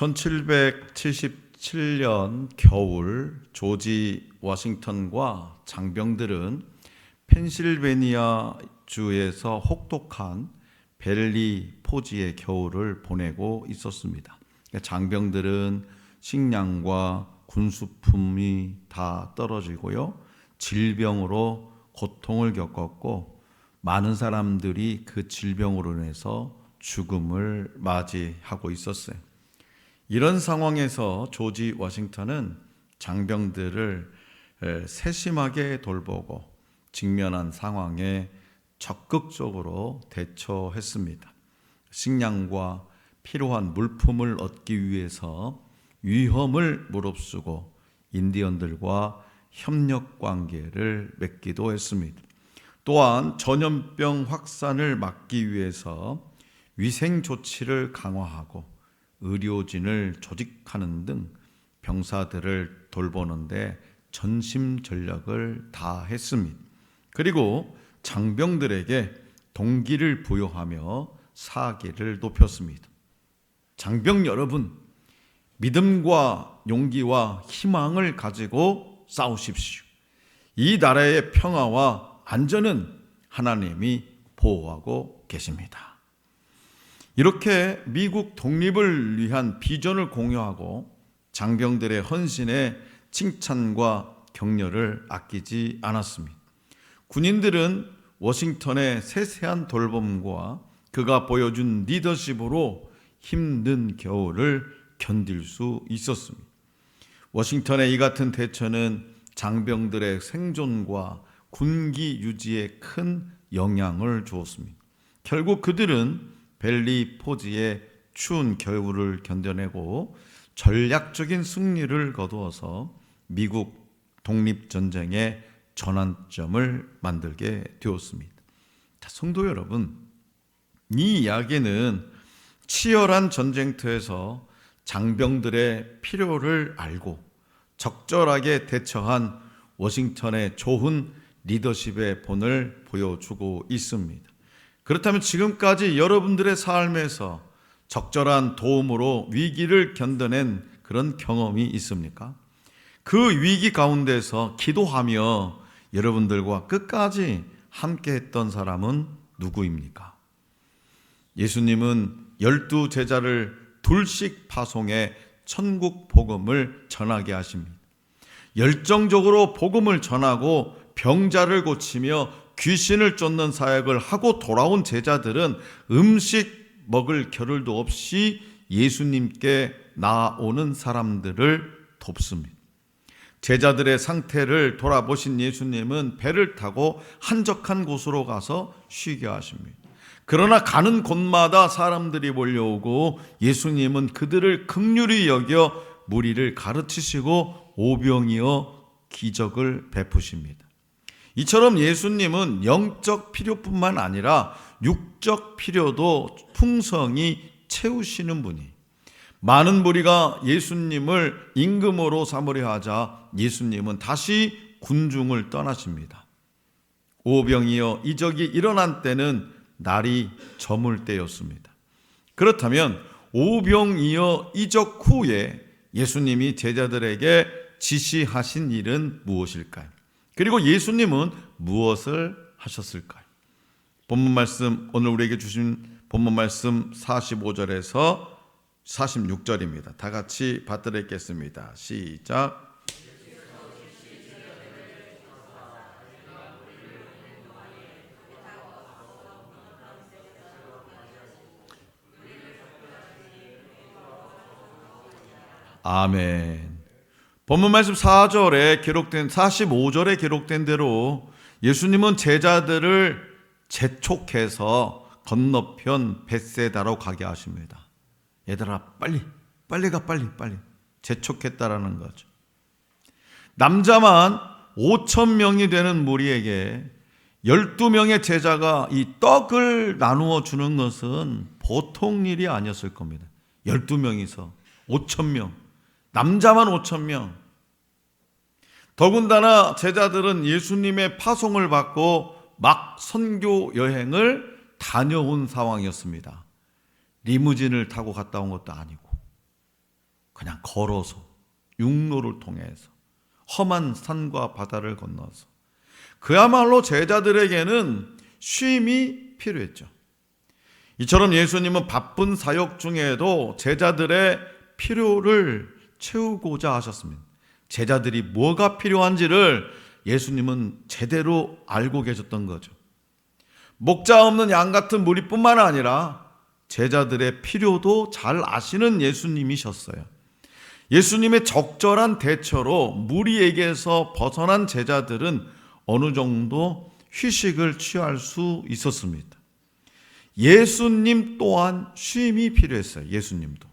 1777년 겨울 조지 워싱턴과 장병들은 펜실베니아 주에서 혹독한 벨리 포지의 겨울을 보내고 있었습니다. 장병들은 식량과 군수품이 다 떨어지고요. 질병으로 고통을 겪었고 많은 사람들이 그 질병으로 인해서 죽음을 맞이하고 있었어요. 이런 상황에서 조지 워싱턴은 장병들을 세심하게 돌보고 직면한 상황에 적극적으로 대처했습니다. 식량과 필요한 물품을 얻기 위해서 위험을 무릅쓰고 인디언들과 협력 관계를 맺기도 했습니다. 또한 전염병 확산을 막기 위해서 위생 조치를 강화하고 의료진을 조직하는 등 병사들을 돌보는데 전심 전력을 다했습니다. 그리고 장병들에게 동기를 부여하며 사기를 높였습니다. 장병 여러분, 믿음과 용기와 희망을 가지고 싸우십시오. 이 나라의 평화와 안전은 하나님이 보호하고 계십니다. 이렇게 미국 독립을 위한 비전을 공유하고 장병들의 헌신에 칭찬과 격려를 아끼지 않았습니다. 군인들은 워싱턴의 세세한 돌봄과 그가 보여준 리더십으로 힘든 겨울을 견딜 수 있었습니다. 워싱턴의 이 같은 대처는 장병들의 생존과 군기 유지에 큰 영향을 주었습니다. 결국 그들은 벨리 포지의 추운 겨울을 견뎌내고 전략적인 승리를 거두어서 미국 독립전쟁의 전환점을 만들게 되었습니다. 자, 성도 여러분, 이 이야기는 치열한 전쟁터에서 장병들의 필요를 알고 적절하게 대처한 워싱턴의 좋은 리더십의 본을 보여주고 있습니다. 그렇다면 지금까지 여러분들의 삶에서 적절한 도움으로 위기를 견뎌낸 그런 경험이 있습니까? 그 위기 가운데서 기도하며 여러분들과 끝까지 함께 했던 사람은 누구입니까? 예수님은 열두 제자를 둘씩 파송해 천국 복음을 전하게 하십니다. 열정적으로 복음을 전하고 병자를 고치며 귀신을 쫓는 사역을 하고 돌아온 제자들은 음식 먹을 겨를도 없이 예수님께 나오는 사람들을 돕습니다. 제자들의 상태를 돌아보신 예수님은 배를 타고 한적한 곳으로 가서 쉬게 하십니다. 그러나 가는 곳마다 사람들이 몰려오고 예수님은 그들을 극률히 여겨 무리를 가르치시고 오병이어 기적을 베푸십니다. 이처럼 예수님은 영적 필요뿐만 아니라 육적 필요도 풍성히 채우시는 분이 많은 무리가 예수님을 임금으로 삼으려 하자 예수님은 다시 군중을 떠나십니다. 오병이어 이적이 일어난 때는 날이 저물 때였습니다. 그렇다면 오병이어 이적 후에 예수님이 제자들에게 지시하신 일은 무엇일까요? 그리고 예수님은 무엇을 하셨을까요? 본문 말씀 오늘 우리에게 주신 본문 말씀 45절에서 46절입니다. 다 같이 받들어 읽겠습니다. 시작. 아멘. 본문 말씀 4절에 기록된 45절에 기록된 대로 예수님은 제자들을 재촉해서 건너편 벳세다로 가게 하십니다. 얘들아 빨리 빨리 가 빨리 빨리 재촉했다라는 거죠. 남자만 5천 명이 되는 무리에게 12명의 제자가 이 떡을 나누어 주는 것은 보통 일이 아니었을 겁니다. 12명이서 5천 명. 남자만 5천 명. 더군다나 제자들은 예수님의 파송을 받고 막 선교 여행을 다녀온 상황이었습니다. 리무진을 타고 갔다 온 것도 아니고 그냥 걸어서 육로를 통해서 험한 산과 바다를 건너서 그야말로 제자들에게는 쉼이 필요했죠. 이처럼 예수님은 바쁜 사역 중에도 제자들의 필요를 채우고자 하셨습니다. 제자들이 뭐가 필요한지를 예수님은 제대로 알고 계셨던 거죠. 목자 없는 양 같은 무리뿐만 아니라 제자들의 필요도 잘 아시는 예수님이셨어요. 예수님의 적절한 대처로 무리에게서 벗어난 제자들은 어느 정도 휴식을 취할 수 있었습니다. 예수님 또한 쉼이 필요했어요. 예수님도.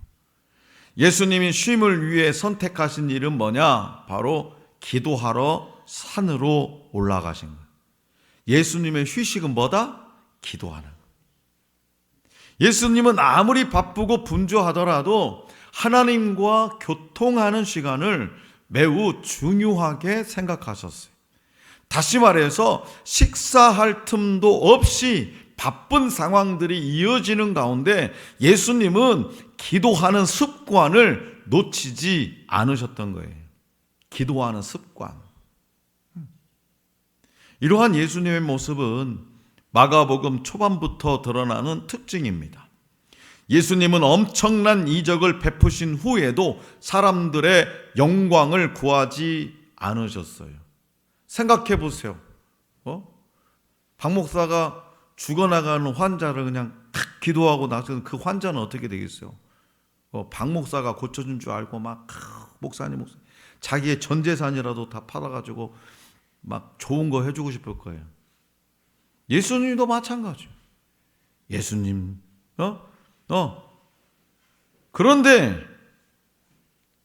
예수님이 쉼을 위해 선택하신 일은 뭐냐? 바로 기도하러 산으로 올라가신 거예요. 예수님의 휴식은 뭐다? 기도하는 거. 예수님은 아무리 바쁘고 분주하더라도 하나님과 교통하는 시간을 매우 중요하게 생각하셨어요. 다시 말해서 식사할 틈도 없이 바쁜 상황들이 이어지는 가운데 예수님은 기도하는 습관을 놓치지 않으셨던 거예요. 기도하는 습관. 이러한 예수님의 모습은 마가복음 초반부터 드러나는 특징입니다. 예수님은 엄청난 이적을 베푸신 후에도 사람들의 영광을 구하지 않으셨어요. 생각해 보세요. 어? 박 목사가 죽어나가는 환자를 그냥 탁 기도하고 나서 그 환자는 어떻게 되겠어요? 어, 박 목사가 고쳐준 줄 알고 막 목사님 목사 자기의 전 재산이라도 다 팔아가지고 막 좋은 거 해주고 싶을 거예요. 예수님도 마찬가지. 예수님, 어, 어. 그런데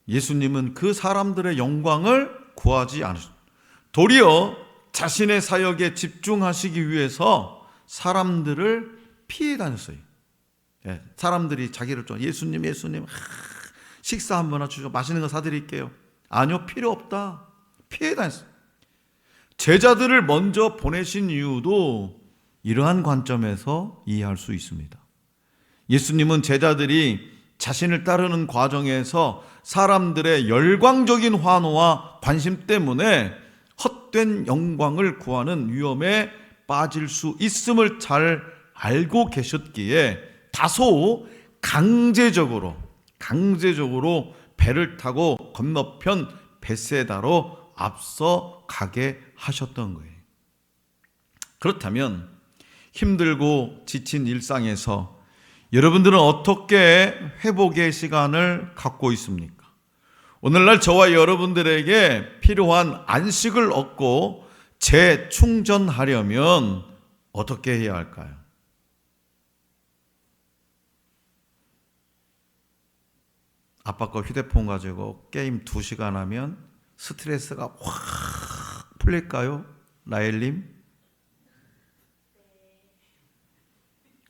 예수님은 그 사람들의 영광을 구하지 않으셨. 도리어 자신의 사역에 집중하시기 위해서 사람들을 피해 다녔어요. 예, 사람들이 자기를 좀 예수님, 예수님, 하, 식사 한번 주죠. 맛있는 거 사드릴게요. 아니요, 필요 없다. 피해 다녔어요. 제자들을 먼저 보내신 이유도 이러한 관점에서 이해할 수 있습니다. 예수님은 제자들이 자신을 따르는 과정에서 사람들의 열광적인 환호와 관심 때문에 헛된 영광을 구하는 위험에 빠질 수 있음을 잘 알고 계셨기에 다소 강제적으로 강제적으로 배를 타고 건너편 베세다로 앞서 가게 하셨던 거예요. 그렇다면 힘들고 지친 일상에서 여러분들은 어떻게 회복의 시간을 갖고 있습니까? 오늘날 저와 여러분들에게 필요한 안식을 얻고 재충전하려면 어떻게 해야 할까요? 아빠 거 휴대폰 가지고 게임 2시간 하면 스트레스가 확 풀릴까요? 라엘님?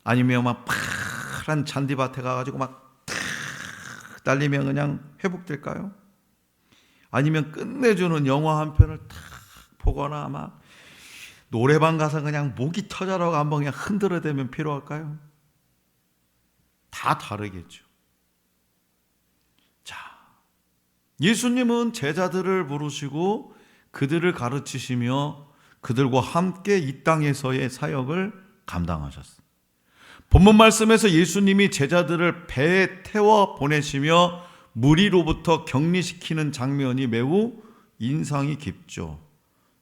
아니면 막 파란 잔디밭에 가가지고 막탁 달리면 그냥 회복될까요? 아니면 끝내주는 영화 한 편을 탁 보거나 막 노래방 가서 그냥 목이 터져라고 한번 그냥 흔들어대면 필요할까요? 다 다르겠죠. 자, 예수님은 제자들을 부르시고 그들을 가르치시며 그들과 함께 이 땅에서의 사역을 감당하셨습니다. 본문 말씀에서 예수님이 제자들을 배에 태워 보내시며 무리로부터 격리시키는 장면이 매우 인상이 깊죠.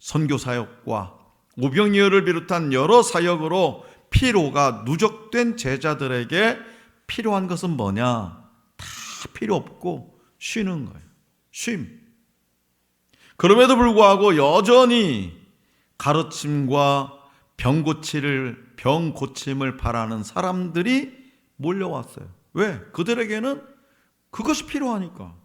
선교 사역과 오병이어를 비롯한 여러 사역으로 피로가 누적된 제자들에게 필요한 것은 뭐냐? 다 필요 없고 쉬는 거예요. 쉼. 그럼에도 불구하고 여전히 가르침과 병 고치를 병 고침을 바라는 사람들이 몰려왔어요. 왜? 그들에게는 그것이 필요하니까.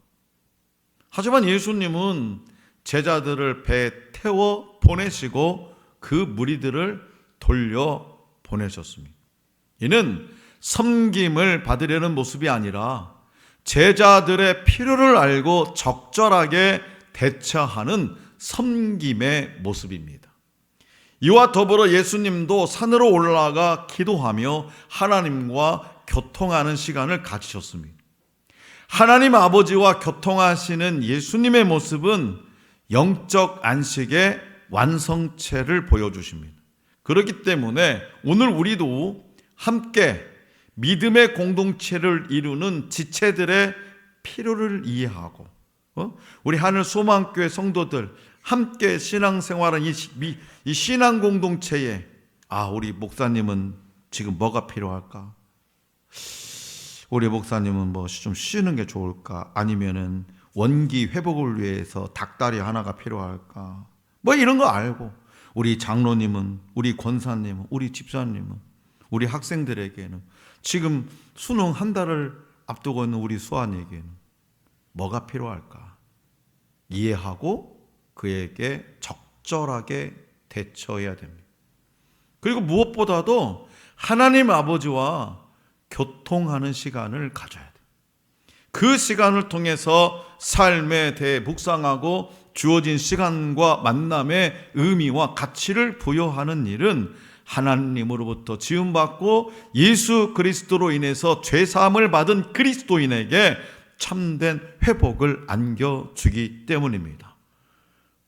하지만 예수님은 제자들을 배에 태워 보내시고 그 무리들을 돌려 보내셨습니다. 이는 섬김을 받으려는 모습이 아니라 제자들의 필요를 알고 적절하게 대처하는 섬김의 모습입니다. 이와 더불어 예수님도 산으로 올라가 기도하며 하나님과 교통하는 시간을 가지셨습니다. 하나님 아버지와 교통하시는 예수님의 모습은 영적 안식의 완성체를 보여주십니다. 그렇기 때문에 오늘 우리도 함께 믿음의 공동체를 이루는 지체들의 필요를 이해하고 어? 우리 하늘 소망교회 성도들 함께 신앙생활은 이, 신앙 공동체에 아 우리 목사님은 지금 뭐가 필요할까? 우리 목사님은 뭐 좀 쉬는 게 좋을까? 아니면은 원기 회복을 위해서 닭다리 하나가 필요할까? 뭐 이런 거 알고 우리 장로님은 우리 권사님은 우리 집사님은 우리 학생들에게는 지금 수능 한 달을 앞두고 있는 우리 수아에게는 뭐가 필요할까? 이해하고 그에게 적절하게 대처해야 됩니다. 그리고 무엇보다도 하나님 아버지와 교통하는 시간을 가져야 돼요. 그 시간을 통해서 삶에 대해 묵상하고 주어진 시간과 만남의 의미와 가치를 부여하는 일은 하나님으로부터 지음받고 예수 그리스도로 인해서 죄사함을 받은 그리스도인에게 참된 회복을 안겨주기 때문입니다.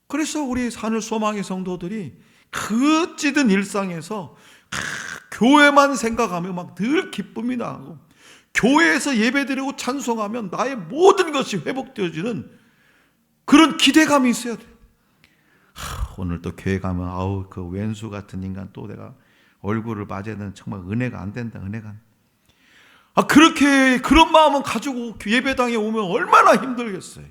그래서 우리 하늘 소망의 성도들이 그 찌든 일상에서 크, 교회만 생각하며 막 늘 기쁨이 나고 교회에서 예배드리고 찬송하면 나의 모든 것이 회복되어지는 그런 기대감이 있어야 돼요. 하, 오늘 또 교회 가면 아우 그 왼수 같은 인간 또 내가 얼굴을 맞아야는 정말 은혜가 안 된다 은혜가 안- 아 그렇게 그런 마음은 가지고 예배당에 오면 얼마나 힘들겠어요.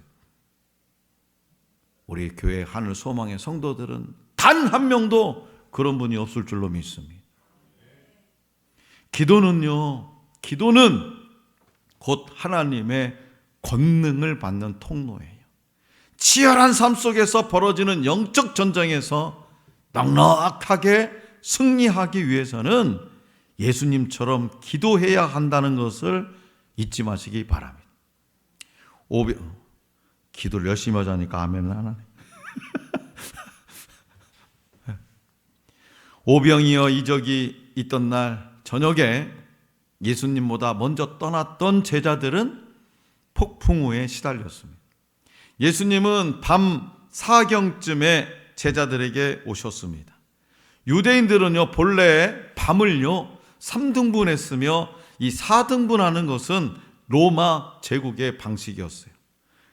우리 교회 하늘 소망의 성도들은 단 한 명도 그런 분이 없을 줄로 믿습니다. 기도는요, 기도는 곧 하나님의 권능을 받는 통로예요. 치열한 삶 속에서 벌어지는 영적 전쟁에서 넉넉하게 승리하기 위해서는 예수님처럼 기도해야 한다는 것을 잊지 마시기 바랍니다. 오비, 기도를 열심히 하자니까 아멘을 안 하네. 오병이어 이적이 있던 날 저녁에 예수님보다 먼저 떠났던 제자들은 폭풍우에 시달렸습니다. 예수님은 밤 사경쯤에 제자들에게 오셨습니다. 유대인들은요, 본래 밤을요, 3등분 했으며 이 4등분 하는 것은 로마 제국의 방식이었어요.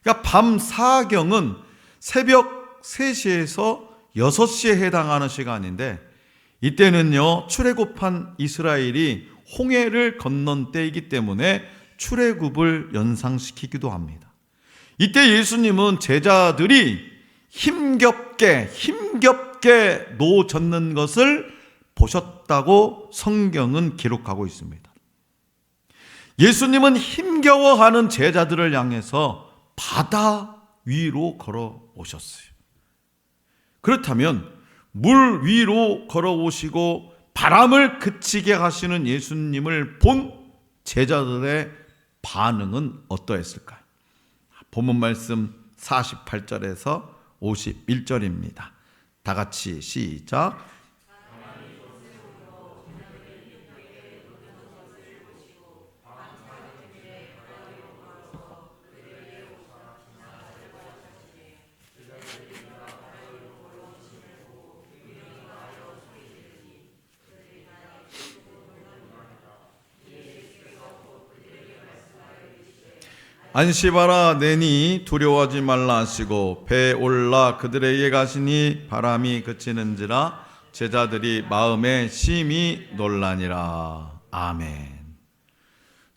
그러니까 밤 사경은 새벽 3시에서 6시에 해당하는 시간인데 이때는요 출애굽한 이스라엘이 홍해를 건넌 때이기 때문에 출애굽을 연상시키기도 합니다. 이때 예수님은 제자들이 힘겹게 힘겹게 노젓는 것을 보셨다고 성경은 기록하고 있습니다. 예수님은 힘겨워하는 제자들을 향해서 바다 위로 걸어 오셨어요. 그렇다면 물 위로 걸어오시고 바람을 그치게 하시는 예수님을 본 제자들의 반응은 어떠했을까요? 본문 말씀 48절에서 51절입니다. 다 같이 시작. 안시바라 내니 두려워하지 말라 하시고 배에 올라 그들에게 가시니 바람이 그치는지라 제자들이 마음에 심히 놀라니라 아멘.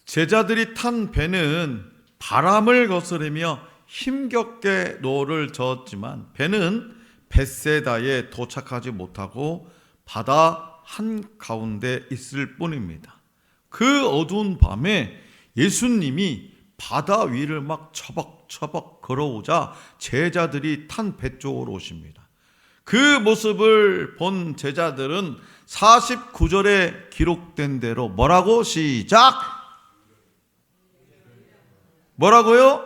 제자들이 탄 배는 바람을 거스르며 힘겹게 노를 저었지만 배는 벳세다에 도착하지 못하고 바다 한 가운데 있을 뿐입니다. 그 어두운 밤에 예수님이 바다 위를 막 처벅처벅 걸어오자 제자들이 탄 배 쪽으로 오십니다. 그 모습을 본 제자들은 49절에 기록된 대로 뭐라고 시작 뭐라고요?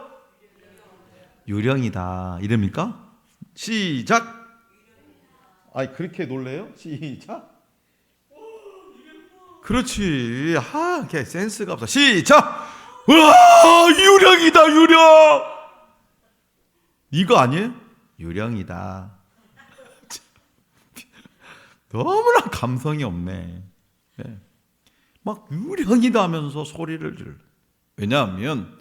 유령이다. 이럽니까? 시작. 아이 그렇게 놀래요? 시작. 그렇지. 아, 걔 센스가 없어. 시작. 와 유령이다 유령. 이거 아니에요? 유령이다. 너무나 감성이 없네. 네. 막 유령이다 하면서 소리를 질. 왜냐하면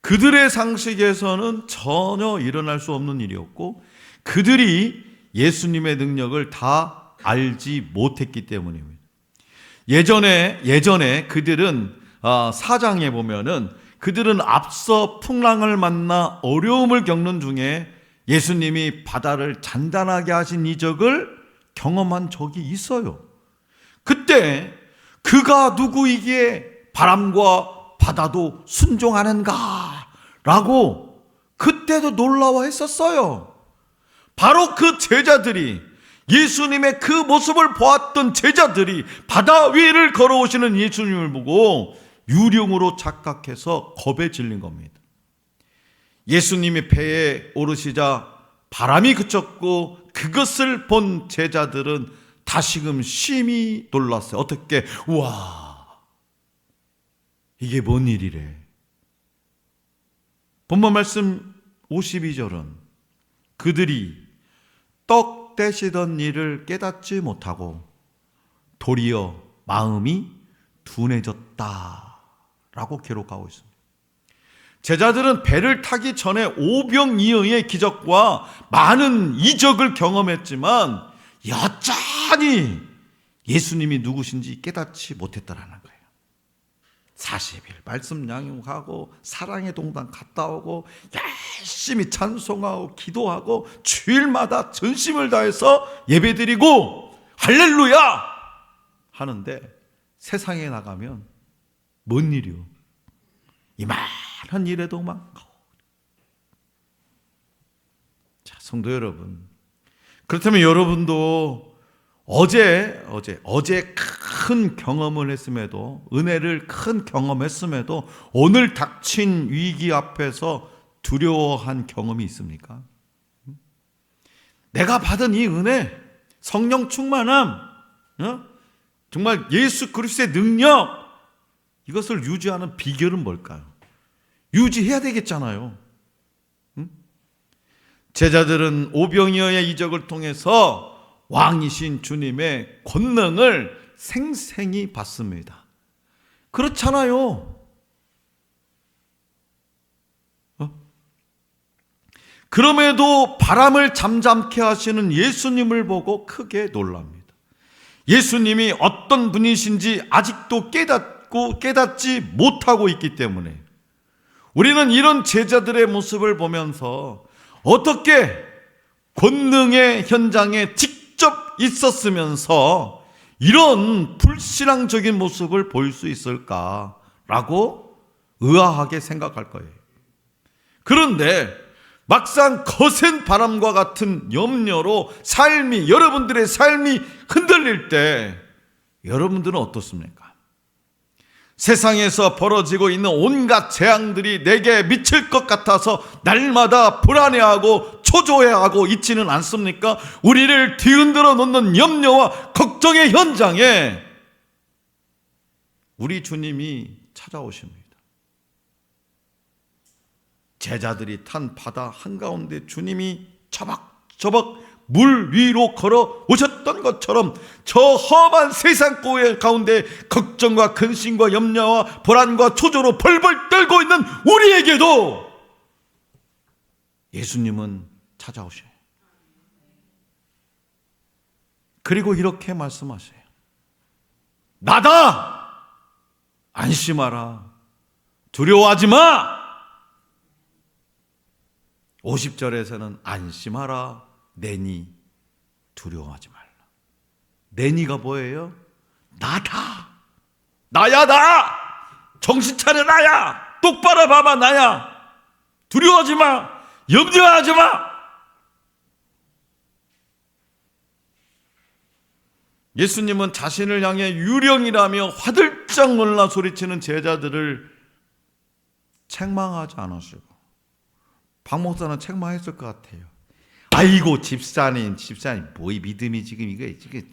그들의 상식에서는 전혀 일어날 수 없는 일이었고 그들이 예수님의 능력을 다 알지 못했기 때문입니다. 예전에 예전에 그들은 아, 사장에 보면은 그들은 앞서 풍랑을 만나 어려움을 겪는 중에 예수님이 바다를 잔잔하게 하신 이적을 경험한 적이 있어요. 그때 그가 누구이기에 바람과 바다도 순종하는가? 라고 그때도 놀라워했었어요. 바로 그 제자들이 예수님의 그 모습을 보았던 제자들이 바다 위를 걸어오시는 예수님을 보고 유령으로 착각해서 겁에 질린 겁니다. 예수님이 배에 오르시자 바람이 그쳤고 그것을 본 제자들은 다시금 심히 놀랐어요. 어떻게 우와 이게 뭔 일이래. 본문 말씀 52절은 그들이 떡 떼시던 일을 깨닫지 못하고 도리어 마음이 둔해졌다 라고 기록하고 있습니다. 제자들은 배를 타기 전에 오병이어의 기적과 많은 이적을 경험했지만 여전히 예수님이 누구신지 깨닫지 못했다라는 거예요. 40일 말씀 양육하고 사랑의 동단 갔다 오고 열심히 찬송하고 기도하고 주일마다 전심을 다해서 예배드리고 할렐루야 하는데 세상에 나가면 뭔 일이요? 이만한 일에도 막 자, 성도 여러분. 그렇다면 여러분도 어제 어제 어제 큰 경험을 했음에도 은혜를 큰 경험했음에도 오늘 닥친 위기 앞에서 두려워한 경험이 있습니까? 내가 받은 이 은혜, 성령 충만함, 어? 정말 예수 그리스도의 능력 이것을 유지하는 비결은 뭘까요? 유지해야 되겠잖아요. 응? 제자들은 오병이어의 이적을 통해서 왕이신 주님의 권능을 생생히 받습니다. 그렇잖아요. 어? 그럼에도 바람을 잠잠케 하시는 예수님을 보고 크게 놀랍니다. 예수님이 어떤 분이신지 아직도 깨닫 고 깨닫지 못하고 있기 때문에 우리는 이런 제자들의 모습을 보면서 어떻게 권능의 현장에 직접 있었으면서 이런 불신앙적인 모습을 보일 수 있을까라고 의아하게 생각할 거예요. 그런데 막상 거센 바람과 같은 염려로 삶이 여러분들의 삶이 흔들릴 때 여러분들은 어떻습니까? 세상에서 벌어지고 있는 온갖 재앙들이 내게 미칠 것 같아서 날마다 불안해하고 초조해하고 있지는 않습니까? 우리를 뒤흔들어 놓는 염려와 걱정의 현장에 우리 주님이 찾아오십니다. 제자들이 탄 바다 한가운데 주님이 처박처박 물 위로 걸어 오셨던 것처럼 저 험한 세상 고의 가운데 걱정과 근심과 염려와 불안과 초조로 벌벌 떨고 있는 우리에게도 예수님은 찾아오셔요. 그리고 이렇게 말씀하세요. 나다! 안심하라. 두려워하지 마! 50절에서는 안심하라. 내니 두려워하지 말라. 내니가 뭐예요? 나다. 나야 나. 정신 차려 나야. 똑바로 봐봐 나야. 두려워하지 마. 염려하지 마. 예수님은 자신을 향해 유령이라며 화들짝 놀라 소리치는 제자들을 책망하지 않으시고 박 목사는 책망했을 것 같아요. 아이고 집사님 집사님 뭐이 믿음이 지금 이거 지금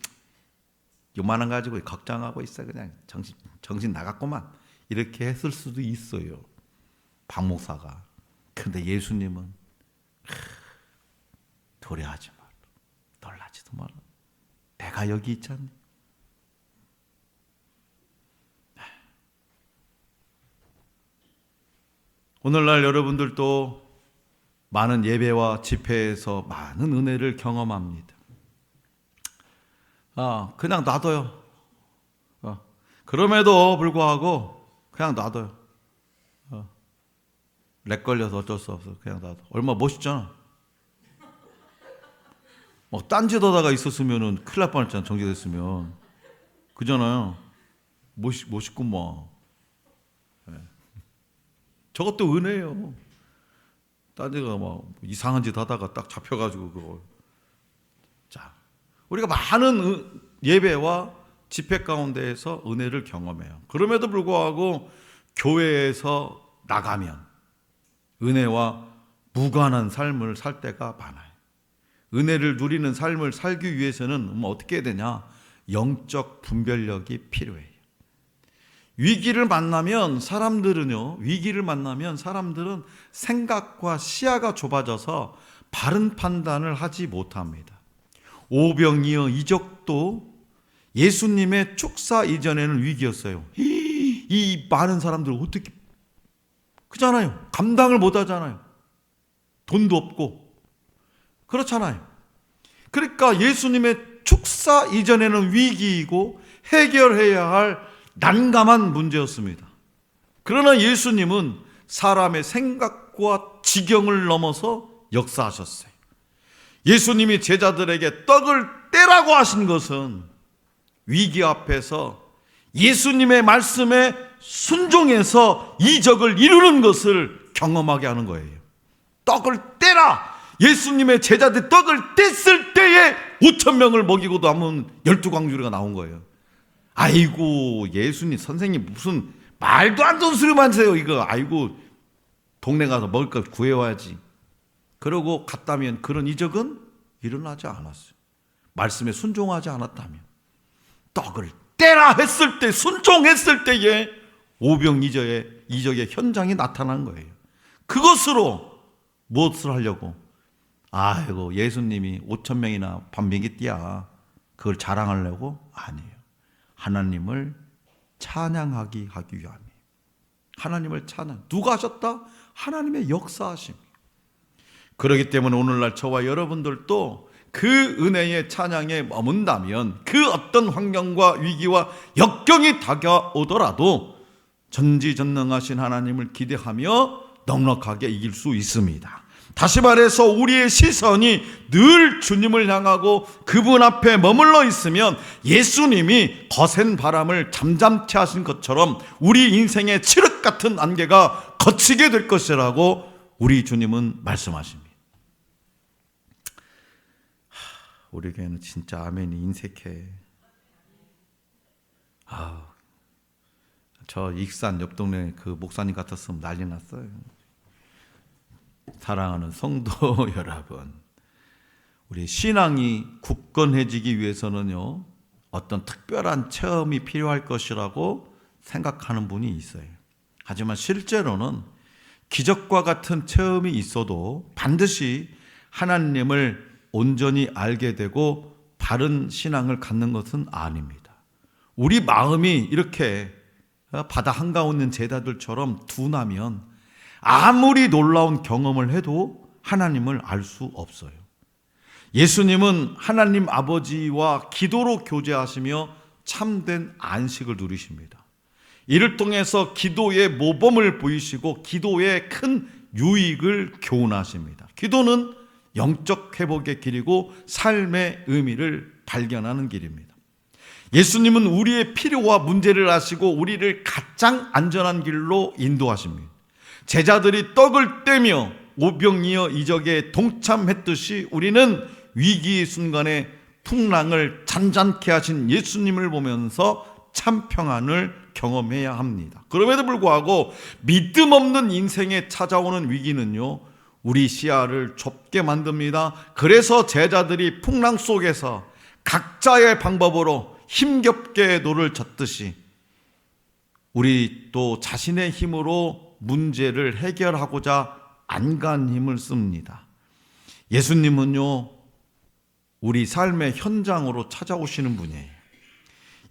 요만한 가지고 걱정하고 있어 그냥 정신 정신 나갔구만 이렇게 했을 수도 있어요. 박 목사가. 근데 예수님은 크, 도래하지 마라. 놀라지도 마라. 내가 여기 있잖니. 오늘날 여러분들도 많은 예배와 집회에서 많은 은혜를 경험합니다. 아, 그냥 놔둬요. 어, 그럼에도 불구하고 그냥 놔둬요. 어, 렉 걸려서 어쩔 수 없어. 그냥 놔둬. 얼마 멋있잖아. 막 딴짓 하다가 있었으면은 큰일 날 뻔했잖아. 정지됐으면. 그잖아요. 멋있, 멋있구만. 예. 저것도 은혜예요. 딴 데가 막 이상한 짓 하다가 딱 잡혀가지고 그걸. 자, 우리가 많은 은- 예배와 집회 가운데에서 은혜를 경험해요. 그럼에도 불구하고 교회에서 나가면 은혜와 무관한 삶을 살 때가 많아요. 은혜를 누리는 삶을 살기 위해서는 뭐 어떻게 해야 되냐? 영적 분별력이 필요해요. 위기를 만나면 사람들은요, 위기를 만나면 사람들은 생각과 시야가 좁아져서 바른 판단을 하지 못합니다. 오병이어 이적도 예수님의 축사 이전에는 위기였어요. 이, 이 많은 사람들 어떻게 그잖아요. 감당을 못 하잖아요. 돈도 없고 그렇잖아요. 그러니까 예수님의 축사 이전에는 위기이고 해결해야 할 난감한 문제였습니다. 그러나 예수님은 사람의 생각과 지경을 넘어서 역사하셨어요. 예수님이 제자들에게 떡을 떼라고 하신 것은 위기 앞에서 예수님의 말씀에 순종해서 이적을 이루는 것을 경험하게 하는 거예요. 떡을 떼라! 예수님의 제자들 떡을 뗐을 때에 5천 명을 먹이고 남은 열두 광주리가 나온 거예요. 아이고 예수님 선생님 무슨 말도 안 되는 소리만 하세요. 이거 아이고 동네 가서 먹을 걸 구해와야지. 그러고 갔다면 그런 이적은 일어나지 않았어요. 말씀에 순종하지 않았다면. 떡을 떼라 했을 때 순종했을 때에 오병이적의 이적의 현장이 나타난 거예요. 그것으로 무엇을 하려고? 아이고 예수님이 5천 명이나 반명이 띠야 그걸 자랑하려고? 아니에요 하나님을 찬양하기 하기 위함이에요. 하나님을 찬양. 누가 하셨다? 하나님의 역사하심. 그렇기 때문에 오늘날 저와 여러분들도 그 은혜의 찬양에 머문다면 그 어떤 환경과 위기와 역경이 다가오더라도 전지전능하신 하나님을 기대하며 넉넉하게 이길 수 있습니다. 다시 말해서 우리의 시선이 늘 주님을 향하고 그분 앞에 머물러 있으면 예수님이 거센 바람을 잠잠케 하신 것처럼 우리 인생의 칠흑 같은 안개가 거치게 될 것이라고 우리 주님은 말씀하십니다. 우리 교회는 진짜 아멘이 인색해. 아, 저 익산 옆 동네 그 목사님 같았으면 난리 났어요. 사랑하는 성도 여러분, 우리 신앙이 굳건해지기 위해서는요, 어떤 특별한 체험이 필요할 것이라고 생각하는 분이 있어요. 하지만 실제로는 기적과 같은 체험이 있어도 반드시 하나님을 온전히 알게 되고 바른 신앙을 갖는 것은 아닙니다. 우리 마음이 이렇게 바다 한가운데 제자들처럼 둔하면 아무리 놀라운 경험을 해도 하나님을 알 수 없어요. 예수님은 하나님 아버지와 기도로 교제하시며 참된 안식을 누리십니다. 이를 통해서 기도의 모범을 보이시고 기도의 큰 유익을 교훈하십니다. 기도는 영적 회복의 길이고 삶의 의미를 발견하는 길입니다. 예수님은 우리의 필요와 문제를 아시고 우리를 가장 안전한 길로 인도하십니다. 제자들이 떡을 떼며 오병이어 이적에 동참했듯이 우리는 위기의 순간에 풍랑을 잔잔케 하신 예수님을 보면서 참 평안을 경험해야 합니다. 그럼에도 불구하고 믿음 없는 인생에 찾아오는 위기는요, 우리 시야를 좁게 만듭니다. 그래서 제자들이 풍랑 속에서 각자의 방법으로 힘겹게 노를 젓듯이 우리 또 자신의 힘으로 문제를 해결하고자 안간 힘을 씁니다. 예수님은요, 우리 삶의 현장으로 찾아오시는 분이에요.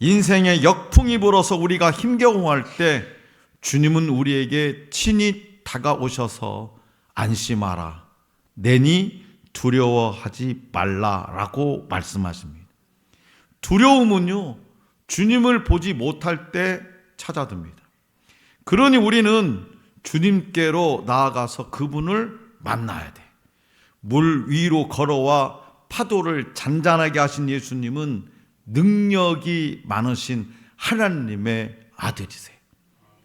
인생의 역풍이 불어서 우리가 힘겨워할 때 주님은 우리에게 친히 다가오셔서 안심하라. 내니 두려워하지 말라라고 말씀하십니다. 두려움은요, 주님을 보지 못할 때 찾아듭니다. 그러니 우리는 주님께로 나아가서 그분을 만나야 돼. 물 위로 걸어와 파도를 잔잔하게 하신 예수님은 능력이 많으신 하나님의 아들이세요.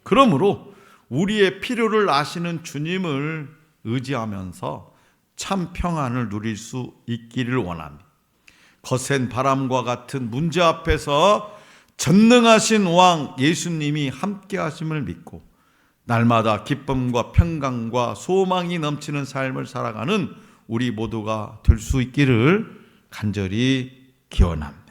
그러므로 우리의 필요를 아시는 주님을 의지하면서 참 평안을 누릴 수 있기를 원합니다. 거센 바람과 같은 문제 앞에서 전능하신 왕 예수님이 함께 하심을 믿고 날마다 기쁨과 평강과 소망이 넘치는 삶을 살아가는 우리 모두가 될 수 있기를 간절히 기원합니다.